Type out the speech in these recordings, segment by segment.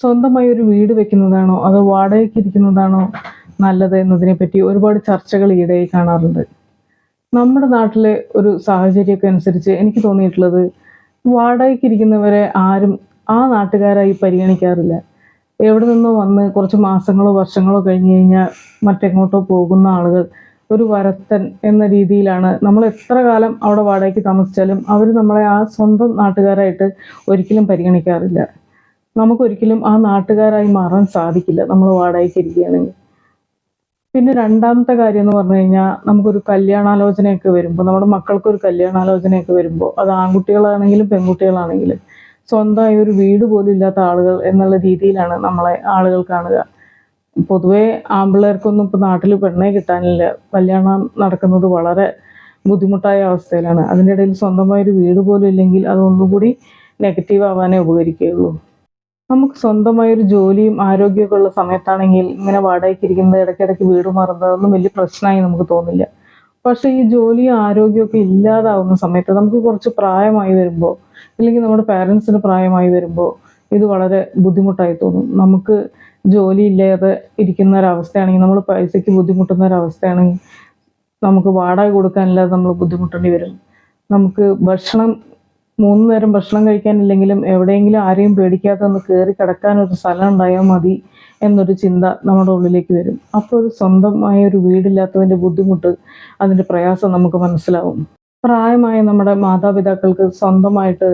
സ്വന്തമായി ഒരു വീട് വെക്കുന്നതാണോ? അതോ വാടകയ്ക്ക് ഇരിക്കുന്നതാണോ നല്ലത് എന്നതിനെ പറ്റി ഒരുപാട് ചർച്ചകൾ ഈയിടെയായി കാണാറുണ്ട്. നമ്മുടെ നാട്ടിലെ ഒരു സാഹചര്യമൊക്കെ അനുസരിച്ച് എനിക്ക് തോന്നിയിട്ടുള്ളത് വാടകയ്ക്ക് ഇരിക്കുന്നവരെ ആരും ആ നാട്ടുകാരായി പരിഗണിക്കാറില്ല. എവിടെ നിന്നോ വന്ന് കുറച്ച് മാസങ്ങളോ വർഷങ്ങളോ കഴിഞ്ഞ് കഴിഞ്ഞാൽ മറ്റെങ്ങോട്ടോ പോകുന്ന ആളുകൾ ഒരു വരത്തൻ എന്ന രീതിയിലാണ്. നമ്മൾ എത്ര കാലം അവിടെ വാടകയ്ക്ക് താമസിച്ചാലും അവർ നമ്മളെ ആ സ്വന്തം നാട്ടുകാരായിട്ട് ഒരിക്കലും പരിഗണിക്കാറില്ല. നമുക്കൊരിക്കലും ആ നാട്ടുകാരായി മാറാൻ സാധിക്കില്ല. നമ്മൾ വാടകയ്ക്ക് ഇരിക്കുകയാണെങ്കിൽ. പിന്നെ രണ്ടാമത്തെ കാര്യം എന്ന് പറഞ്ഞു കഴിഞ്ഞാൽ നമുക്കൊരു കല്യാണാലോചനയൊക്കെ വരുമ്പോൾ നമ്മുടെ മക്കൾക്കൊരു കല്യാണാലോചനയൊക്കെ വരുമ്പോൾ അത് ആൺകുട്ടികളാണെങ്കിലും പെൺകുട്ടികളാണെങ്കിലും സ്വന്തമായി ഒരു വീട് പോലും ഇല്ലാത്ത ആളുകൾ എന്നുള്ള രീതിയിലാണ് നമ്മളെ ആളുകൾ കാണുക. പൊതുവേ ആമ്പിള്ളേർക്കൊന്നും ഇപ്പോൾ നാട്ടിൽ പെണ്ണേ കിട്ടാനില്ല. കല്യാണം നടക്കുന്നത് വളരെ ബുദ്ധിമുട്ടായ അവസ്ഥയിലാണ്. അതിന്റെ ഇടയിൽ സ്വന്തമായ ഒരു വീട് പോലും ഇല്ലെങ്കിൽ അതൊന്നുകൂടി നെഗറ്റീവ് ആവാനേ ഉപകരിക്കുകയുള്ളൂ. നമുക്ക് സ്വന്തമായ ഒരു ജോലിയും ആരോഗ്യമൊക്കെ ഉള്ള സമയത്താണെങ്കിൽ ഇങ്ങനെ വാടകയ്ക്ക് ഇരിക്കുന്നത് ഇടയ്ക്കിടയ്ക്ക് വീട് മറന്നതൊന്നും വലിയ പ്രശ്നമായി നമുക്ക് തോന്നില്ല. പക്ഷേ ഈ ജോലിയും ആരോഗ്യമൊക്കെ ഇല്ലാതാവുന്ന സമയത്ത് നമുക്ക് കുറച്ച് പ്രായമായി വരുമ്പോൾ അല്ലെങ്കിൽ നമ്മുടെ പാരൻസിന് പ്രായമായി വരുമ്പോൾ ഇത് വളരെ ബുദ്ധിമുട്ടായി തോന്നും. നമുക്ക് ജോലി ഇല്ലാതെ ഇരിക്കുന്ന ഒരവസ്ഥയാണെങ്കിൽ നമ്മൾ പൈസയ്ക്ക് ബുദ്ധിമുട്ടുന്ന ഒരവസ്ഥയാണെങ്കിൽ നമുക്ക് വാടക കൊടുക്കാനില്ലാതെ നമ്മൾ ബുദ്ധിമുട്ടേണ്ടി വരും. നമുക്ക് ഭക്ഷണം മൂന്ന് നേരം ഭക്ഷണം കഴിക്കാനില്ലെങ്കിലും എവിടെയെങ്കിലും ആരെയും പേടിക്കാതെ ഒന്ന് കയറി കിടക്കാൻ ഒരു സ്ഥലം ഉണ്ടായാൽ മതി എന്നൊരു ചിന്ത നമ്മുടെ ഉള്ളിലേക്ക് വരും. അപ്പോൾ ഒരു സ്വന്തമായ ഒരു വീടില്ലാത്തതിന്റെ ബുദ്ധിമുട്ട് അതിന്റെ പ്രയാസം നമുക്ക് മനസ്സിലാവും. പ്രായമായ നമ്മുടെ മാതാപിതാക്കൾക്ക് സ്വന്തമായിട്ട്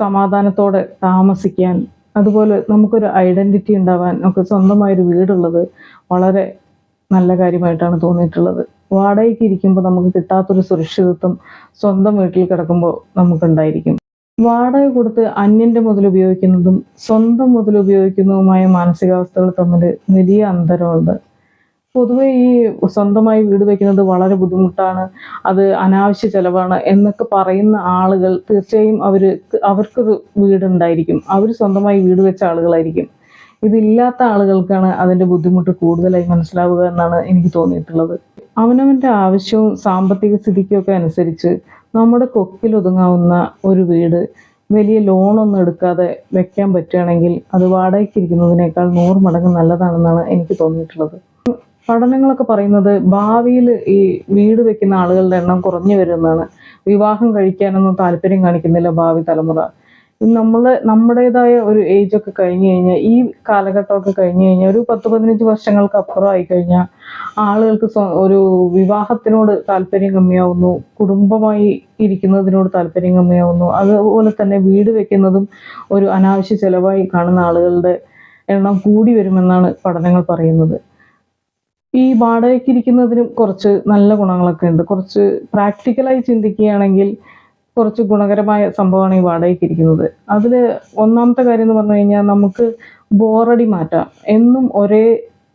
സമാധാനത്തോടെ താമസിക്കാൻ അതുപോലെ നമുക്കൊരു ഐഡന്റിറ്റി ഉണ്ടാവാൻ ഒക്കെ സ്വന്തമായൊരു വീടുള്ളത് വളരെ നല്ല കാര്യമായിട്ടാണ് തോന്നിയിട്ടുള്ളത്. വാടകയ്ക്ക് ഇരിക്കുമ്പോൾ നമുക്ക് കിട്ടാത്തൊരു സുരക്ഷിതത്വം സ്വന്തം വീട്ടിൽ കിടക്കുമ്പോൾ നമുക്കുണ്ടായിരിക്കും. വാടക കൊടുത്ത് അന്യന്റെ മുതൽ ഉപയോഗിക്കുന്നതും സ്വന്തം മുതൽ ഉപയോഗിക്കുന്നതുമായ മാനസികാവസ്ഥകൾ തമ്മിൽ വലിയ അന്തരമുണ്ട്. പൊതുവെ ഈ സ്വന്തമായി വീട് വെക്കുന്നത് വളരെ ബുദ്ധിമുട്ടാണ് അത് അനാവശ്യ ചെലവാണ് എന്നൊക്കെ പറയുന്ന ആളുകൾ തീർച്ചയായും അവർ അവർക്കൊരു വീടുണ്ടായിരിക്കും. അവർ സ്വന്തമായി വീട് വെച്ച ആളുകളായിരിക്കും. ഇതില്ലാത്ത ആളുകൾക്കാണ് അതിന്റെ ബുദ്ധിമുട്ട് കൂടുതലായി മനസ്സിലാവുക എന്നാണ് എനിക്ക് തോന്നിയിട്ടുള്ളത്. അവനവന്റെ ആവശ്യവും സാമ്പത്തിക സ്ഥിതിക്കും ഒക്കെ അനുസരിച്ച് നമ്മുടെ കൊക്കിലൊതുങ്ങാവുന്ന ഒരു വീട് വലിയ ലോണൊന്നും എടുക്കാതെ വെക്കാൻ പറ്റുകയാണെങ്കിൽ അത് വാടകയ്ക്ക് ഇരിക്കുന്നതിനേക്കാൾ നൂറ് മടങ്ങ് നല്ലതാണെന്നാണ് എനിക്ക് തോന്നിയിട്ടുള്ളത്. പഠനങ്ങളൊക്കെ പറയുന്നത് ഭാവിയിൽ ഈ വീട് വെക്കുന്ന ആളുകളുടെ എണ്ണം കുറഞ്ഞു വരുമെന്നാണ്. വിവാഹം കഴിക്കാനൊന്നും താല്പര്യം കാണിക്കുന്നില്ല ഭാവി തലമുറ. നമ്മൾ നമ്മുടേതായ ഒരു ഏജ് ഒക്കെ കഴിഞ്ഞു കഴിഞ്ഞാൽ ഈ കാലഘട്ടമൊക്കെ കഴിഞ്ഞു കഴിഞ്ഞാൽ ഒരു പത്ത് പതിനഞ്ച് വർഷങ്ങൾക്ക് അപ്പുറം ആയി കഴിഞ്ഞാൽ ആളുകൾക്ക് ഒരു വിവാഹത്തിനോട് താല്പര്യം കമ്മിയാവുന്നു കുടുംബമായി ഇരിക്കുന്നതിനോട് താല്പര്യം കമ്മിയാവുന്നു അതുപോലെ തന്നെ വീട് വെക്കുന്നതും ഒരു അനാവശ്യ ചെലവായി കാണുന്ന ആളുകളുടെ എണ്ണം കൂടി വരുമെന്നാണ് പഠനങ്ങൾ പറയുന്നത്. ഈ വാടകയ്ക്ക് ഇരിക്കുന്നതിനും കുറച്ച് നല്ല ഗുണങ്ങളൊക്കെ ഉണ്ട്. കുറച്ച് പ്രാക്ടിക്കലായി ചിന്തിക്കുകയാണെങ്കിൽ കുറച്ച് ഗുണകരമായ സംഭവമാണ് ഈ വാടകയ്ക്ക് ഇരിക്കുന്നത്. അതിൽ ഒന്നാമത്തെ കാര്യം എന്ന് പറഞ്ഞു കഴിഞ്ഞാൽ നമുക്ക് ബോറടി മാറ്റാം. എന്നും ഒരേ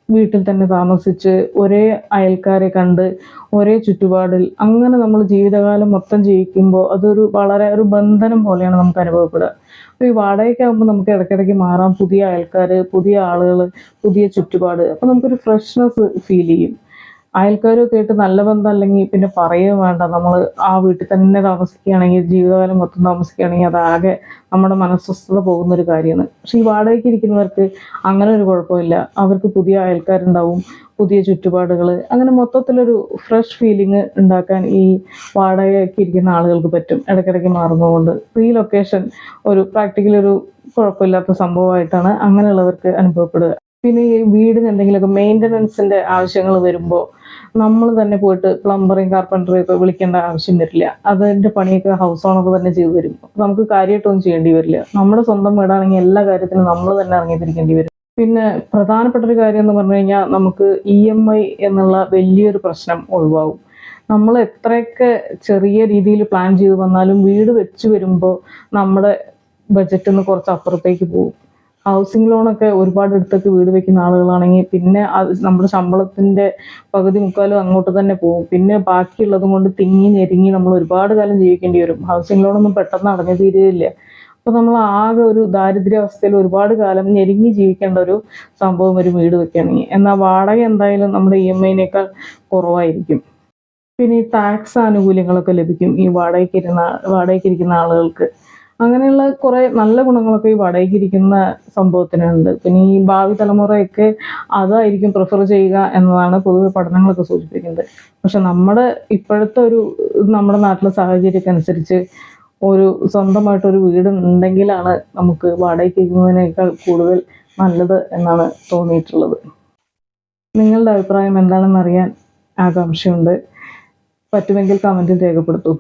വീട്ടിൽ തന്നെ താമസിച്ച് ഒരേ അയൽക്കാരെ കണ്ട് ഒരേ ചുറ്റുപാടിൽ അങ്ങനെ നമ്മൾ ജീവിതകാലം മൊത്തം ജീവിക്കുമ്പോൾ അതൊരു വളരെ ഒരു ബന്ധനം പോലെയാണ് നമുക്ക് അനുഭവപ്പെടുക. അപ്പോൾ ഈ വാടകയ്ക്കാകുമ്പോൾ നമുക്ക് ഇടയ്ക്കിടയ്ക്ക് മാറാം. പുതിയ അയൽക്കാർ പുതിയ ആളുകൾ പുതിയ ചുറ്റുപാട്. അപ്പോൾ നമുക്കൊരു ഫ്രഷ്നെസ് ഫീൽ ചെയ്യും. അയൽക്കാരൊക്കെ ആയിട്ട് നല്ല ബന്ധം അല്ലെങ്കിൽ പിന്നെ പറയുക വേണ്ട. നമ്മൾ ആ വീട്ടിൽ തന്നെ താമസിക്കുകയാണെങ്കിൽ ജീവിതകാലം മൊത്തം താമസിക്കുകയാണെങ്കിൽ അതാകെ നമ്മുടെ മനസ്വസ്ഥത പോകുന്ന ഒരു കാര്യമാണ്. പക്ഷെ ഈ വാടകയ്ക്ക് ഇരിക്കുന്നവർക്ക് അങ്ങനെ ഒരു കുഴപ്പമില്ല. അവർക്ക് പുതിയ അയൽക്കാരുണ്ടാവും പുതിയ ചുറ്റുപാടുകൾ അങ്ങനെ മൊത്തത്തിലൊരു ഫ്രഷ് ഫീലിംഗ് ഉണ്ടാക്കാൻ ഈ വാടകയ്ക്ക് ഇരിക്കുന്ന ആളുകൾക്ക് പറ്റും. ഇടയ്ക്കിടയ്ക്ക് മാറുന്നതുകൊണ്ട്. റീ ലൊക്കേഷൻ ഒരു പ്രാക്ടിക്കലി ഒരു കുഴപ്പമില്ലാത്ത സംഭവമായിട്ടാണ് അങ്ങനെയുള്ളവർക്ക് അനുഭവപ്പെടുക. പിന്നെ ഈ വീടിന് എന്തെങ്കിലുമൊക്കെ മെയിന്റനൻസിന്റെ ആവശ്യങ്ങൾ വരുമ്പോൾ നമ്മൾ തന്നെ പോയിട്ട് പ്ലംബറിങ് കാർപ്പന്ററി ഒക്കെ വിളിക്കേണ്ട ആവശ്യം വരില്ല. അതിന്റെ പണിയൊക്കെ ഹൗസ് ഓണർ തന്നെ ചെയ്തു തരും. നമുക്ക് കാര്യമായിട്ടൊന്നും ചെയ്യേണ്ടി വരില്ല. നമ്മുടെ സ്വന്തം വീടാണെങ്കിൽ എല്ലാ കാര്യത്തിനും നമ്മൾ തന്നെ ഇറങ്ങിത്തിരിക്കേണ്ടി വരും. പിന്നെ പ്രധാനപ്പെട്ട ഒരു കാര്യം എന്ന് പറഞ്ഞു കഴിഞ്ഞാൽ നമുക്ക് ഇ എം ഐ എന്നുള്ള വലിയൊരു പ്രശ്നം ഒഴിവാകും. നമ്മൾ എത്രയൊക്കെ ചെറിയ രീതിയിൽ പ്ലാൻ ചെയ്ത് വന്നാലും വീട് വെച്ച് വരുമ്പോൾ നമ്മുടെ ബജറ്റിൽ ഒന്ന് കുറച്ച് അപ്പുറത്തേക്ക് പോകും. ഹൗസിംഗ് ലോണൊക്കെ ഒരുപാട് എടുത്തൊക്കെ വീട് വെക്കുന്ന ആളുകളാണെങ്കിൽ പിന്നെ അത് നമ്മുടെ ശമ്പളത്തിന്റെ പകുതി മുക്കാലും അങ്ങോട്ട് തന്നെ പോകും. പിന്നെ ബാക്കിയുള്ളതും കൊണ്ട് തിങ്ങി ഞെരുങ്ങി നമ്മൾ ഒരുപാട് കാലം ജീവിക്കേണ്ടി വരും. ഹൗസിംഗ് ലോണൊന്നും പെട്ടെന്ന് അടഞ്ഞു തീരുകയില്ല. അപ്പോൾ നമ്മൾ ആകെ ഒരു ദാരിദ്ര്യാവസ്ഥയിൽ ഒരുപാട് കാലം ഞെരുങ്ങി ജീവിക്കേണ്ട ഒരു സംഭവം ഒരു വീട് വെക്കുകയാണെങ്കിൽ എന്നാൽ വാടക എന്തായാലും നമ്മുടെ ഇ എം ഐനേക്കാൾ കുറവായിരിക്കും. പിന്നെ ഈ ടാക്സ് ആനുകൂല്യങ്ങളൊക്കെ ലഭിക്കും ഈ വാടകയ്ക്ക് ഇരുന്ന വാടകയ്ക്ക് ഇരിക്കുന്ന ആളുകൾക്ക്. അങ്ങനെയുള്ള കുറേ നല്ല ഗുണങ്ങളൊക്കെ ഈ വാടകയ്ക്ക് ഇരിക്കുന്ന സംഭവത്തിനുണ്ട്. പിന്നെ ഈ ഭാവി തലമുറയൊക്കെ അതായിരിക്കും പ്രിഫർ ചെയ്യുക എന്നതാണ് പൊതുവെ പഠനങ്ങളൊക്കെ സൂചിപ്പിക്കുന്നത്. പക്ഷെ നമ്മുടെ ഇപ്പോഴത്തെ ഒരു നമ്മുടെ നാട്ടിലെ സാഹചര്യത്തിനനുസരിച്ച് ഒരു സ്വന്തമായിട്ടൊരു വീട് ഉണ്ടെങ്കിലാണ് നമുക്ക് വാടകയ്ക്ക് ഇരിക്കുന്നതിനേക്കാൾ കൂടുതൽ നല്ലത് എന്നാണ് തോന്നിയിട്ടുള്ളത്. നിങ്ങളുടെ അഭിപ്രായം എന്താണെന്ന് അറിയാൻ ആകാംക്ഷയുണ്ട്. പറ്റുമെങ്കിൽ കമന്റിൽ രേഖപ്പെടുത്തൂ.